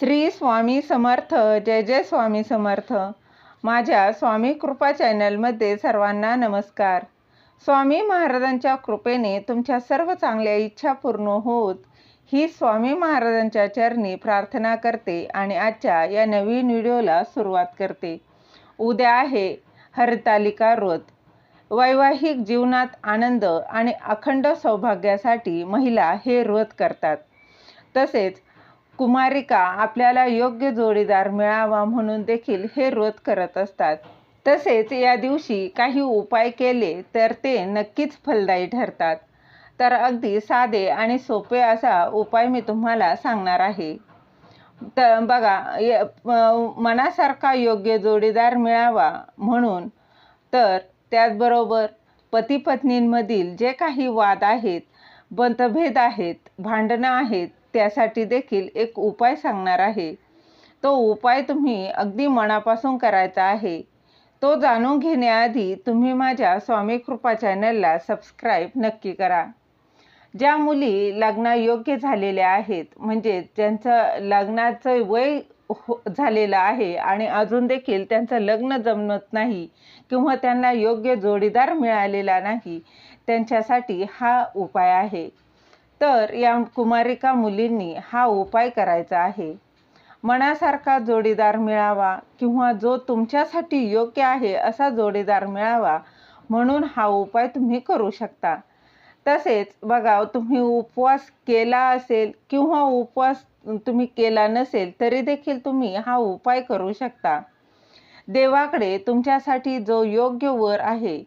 श्री स्वामी समर्थ जय जय स्वामी समर्थ. माझ्या स्वामी कृपा चॅनलमध्ये सर्वांना नमस्कार. स्वामी महाराजांच्या कृपेने तुमच्या सर्व चांगल्या इच्छा पूर्ण होत ही स्वामी महाराजांच्या चरणी प्रार्थना करते आणि आजच्या या नवीन व्हिडिओला सुरुवात करते. उद्या आहे हरतालिका व्रत. वैवाहिक जीवनात आनंद आणि अखंड सौभाग्यासाठी महिला हे व्रत करतात. तसेच कुमारिका आपल्याला योग्य जोडीदार मिळावा म्हणून देखील हे व्रत करत असतात. तसेच या दिवशी काही उपाय केले तर ते नक्कीच फलदायी ठरतात. तर अगदी साधे आणि सोपे असा उपाय मी तुम्हाला सांगणार आहे. तर बघा य- मनासारखा योग्य जोडीदार मिळावा म्हणून तर त्याचबरोबर पती पत्नींमधील जे काही वाद आहेत मतभेद आहेत भांडणं आहेत त्यासाठी देखील एक उपाय सांगणार आहे. तो उपाय तुम्ही अगदी मनापासून करायचा आहे. तो जाणून घेण्याआधी तुम्ही माझ्या स्वामी कृपा चॅनलला सबस्क्राईब नक्की करा. ज्या मुली लग्नायोग्य झालेल्या आहेत म्हणजे ज्यांचं लग्नाचं वय हो झालेलं आहे आणि अजून देखील त्यांचं लग्न जमत नाही किंवा त्यांना योग्य जोडीदार मिळालेला नाही त्यांच्यासाठी हा उपाय आहे. तर या कुमारिका मुलींनी हा उपाय करायचा आहे. मनासारखा जोडीदार मिळावा किंवा जो तुमच्यासाठी योग्य आहे असा जोडीदार मिळावा म्हणून हा उपाय तुम्ही करू शकता. तसेच बघा तुम्ही उपवास केला असेल किंवा उपवास तुम्ही केला नसेल तरी देखील तुम्ही हा उपाय करू शकता. देवाकडे तुमच्यासाठी जो योग्य वर आहे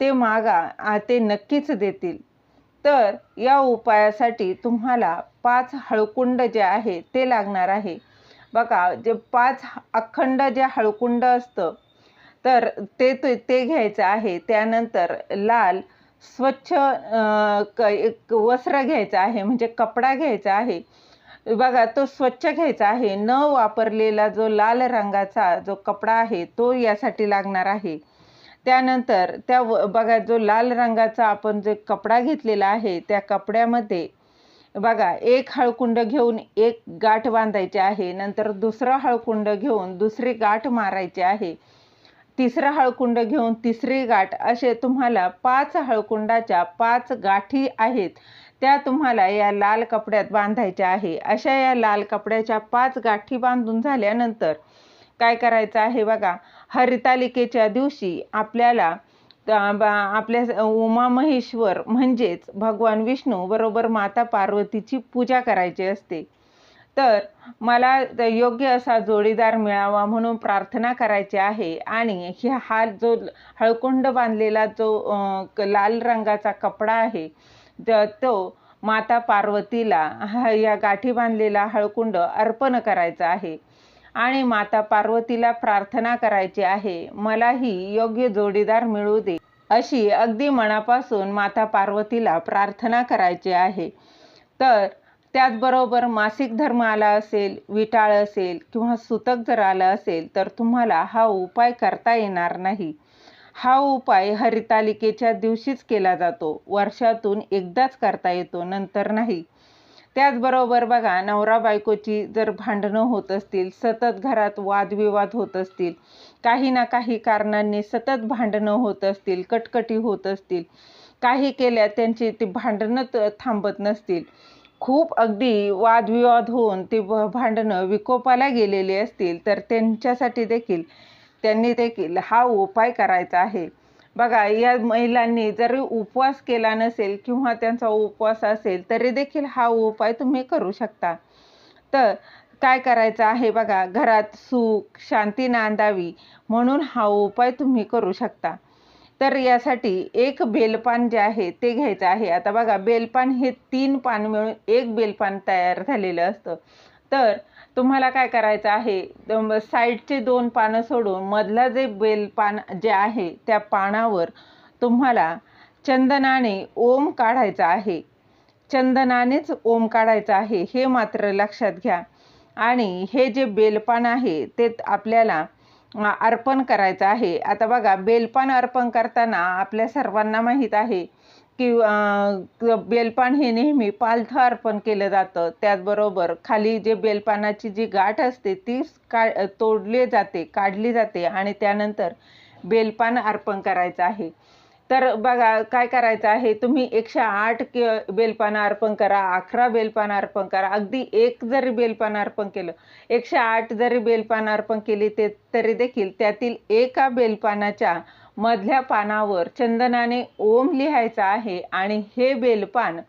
ते मागा ते नक्कीच देतील. तर या उपायासाठी तुम्हाला पाच हळकुंड जे आहे ते लागणार आहे. बघा जे पाच अखंड जे हळकुंड असतं तर ते ते ते घ्यायचं आहे. त्यानंतर लाल स्वच्छ क एक वस्त्र घ्यायचं आहे म्हणजे कपडा घ्यायचा आहे. बघा तो स्वच्छ घ्यायचा आहे. न वापरलेला जो लाल रंगाचा जो कपडा आहे तो यासाठी लागणार आहे. त्यानंतर त्या व- बघा जो लाल रंगाचा आपण जे कपडा घेतलेला आहे त्या कपड्यामध्ये बघा एक हळकुंड घेऊन एक गाठ बांधायची आहे नंतर दुसरं हळकुंड घेऊन दुसरी गाठ मारायची आहे तिसरं हळकुंड घेऊन तिसरी गाठ असे तुम्हाला पाच हळकुंडाच्या पाच गाठी आहेत त्या तुम्हाला या लाल कपड्यात बांधायच्या आहे. अशा या लाल कपड्याच्या पाच गाठी बांधून झाल्यानंतर काय करायचं आहे बघा? हरितालिकेच्या दिवशी आपल्याला बा- आपल्या उमा महेश्वर म्हणजेच भगवान विष्णू बरोबर माता पार्वतीची पूजा करायची असते. तर मला योग्य असा जोडीदार मिळावा म्हणून प्रार्थना करायची आहे आणि ही हा जो हळकुंड बांधलेला जो क- लाल रंगाचा कपडा आहे तो माता पार्वतीला हा या गाठी बांधलेला हळकुंड अर्पण करायचा आहे. आणि माता पार्वतीला प्रार्थना करायची आहे मलाही योग्य जोडीदार मिळू दे अशी अगदी मनापासून माता पार्वतीला प्रार्थना करायची आहे. तर त्याचबरोबर मासिक धर्म आला असेल विटाळ असेल किंवा सुतक जर आलं असेल तर तुम्हाला हा उपाय करता येणार नाही. हा उपाय हरितालिकेच्या दिवशीच केला जातो वर्षातून एकदाच करता येतो नंतर नाही. त्याचबरोबर बघा नवरा बायकोची जर भांडणं होत असतील सतत घरात वादविवाद होत असतील काही ना काही कारणांनी सतत भांडणं होत असतील कटकटी होत असतील काही केल्या त्यांची ती भांडणं थांबत नसतील. खूप अगदी वादविवाद होऊन ती भ- भांडणं विकोपाला गेलेली असतील तर त्यांच्यासाठी देखील त्यांनी देखील हा उपाय करायचा आहे. बघा या महिलांनी जरी उपवास केला नसेल किंवा त्यांचा उपवास असेल तरी देखील हा उपाय तुम्ही करू शकता. तर काय करायचं आहे बघा घरात सुख शांती नांदावी म्हणून हा उपाय तुम्ही करू शकता. तर यासाठी एक बेलपान जे आहे ते घ्यायचं आहे. आता बघा बेलपान हे तीन पान मिळून एक बेलपान तयार झालेलं असतं. तर तुम्हाला काय करायचं आहे? साईडचे दोन पानं सोडून मधला जे बेलपान जे आहे त्या पानावर तुम्हाला चंदनाने ओम काढायचा आहे. चंदनानेच ओम काढायचा आहे हे मात्र लक्षात घ्या. आणि हे जे बेलपान आहे ते आपल्याला अर्पण करायचं आहे. आता बघा बेलपान अर्पण करताना आपल्या सर्वांना माहीत आहे किंवा बेलपान हे नेहमी पालथं अर्पण केलं जातं. त्याचबरोबर खाली जे बेलपानाची जी गाठ असते ती का तोडली जाते काढली जाते आणि त्यानंतर बेलपान अर्पण करायचं आहे. तर बघा काय करायचं आहे? तुम्ही एकशे आठ कि बेलपानं अर्पण करा अकरा बेलपानं अर्पण करा. अगदी एक जरी बेलपान अर्पण केलं एकशे आठ जरी बेलपान अर्पण केली ते तरी देखील त्यातील एका बेलपानाच्या मधल्या पानावर चंदनाने ओम लिहायचा आहे आणि हे बेलपान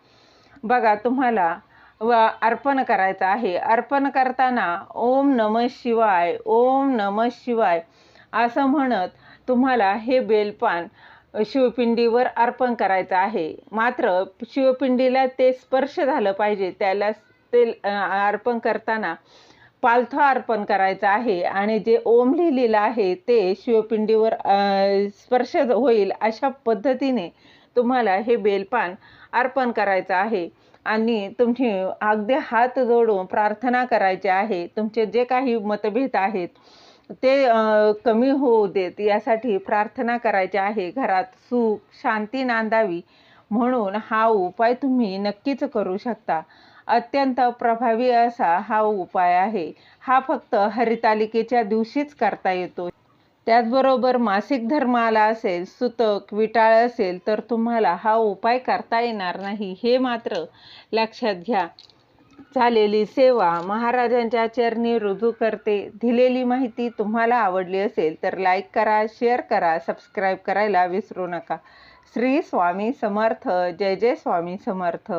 बघा तुम्हाला व अर्पण करायचं आहे. अर्पण करताना ओम नम शिवाय ओम नम शिवाय असं म्हणत तुम्हाला हे बेलपान शिवपिंडीवर अर्पण करायचं आहे. मात्र शिवपिंडीला ते स्पर्श झालं पाहिजे त्याला ते अर्पण करताना पालथं अर्पण करायचं आहे आणि जे ओम लिहिलेलं आहे ते शिवपिंडीवर स्पर्श होईल अशा पद्धतीने तुम्हाला हे बेलपान अर्पण करायचं आहे. आणि तुमची अगदी हात जोडून प्रार्थना करायची आहे. तुमचे जे काही मतभेद आहेत ते कमी होऊ देत. यासाठी प्रार्थना करायची आहे. घरात सुख शांती नांदावी म्हणून हा उपाय तुम्ही नक्कीच करू शकता. अत्यंत प्रभावी असा हा उपाय आहे. हा फक्त हरितालिकेच्या दिवशीच करता येतो. त्याचबरोबर मासिक धर्म आला असेल सुतक विटाळ असेल तर तुम्हाला हा उपाय करता येणार नाही. हे मात्र लक्षात घ्या. झालेली सेवा महाराजांच्या चरणी रुजू करते. दिलेली माहिती तुम्हाला आवडली असेल तर लाईक करा शेअर करा सबस्क्राईब करायला विसरू नका. श्री स्वामी समर्थ. जय जय स्वामी समर्थ.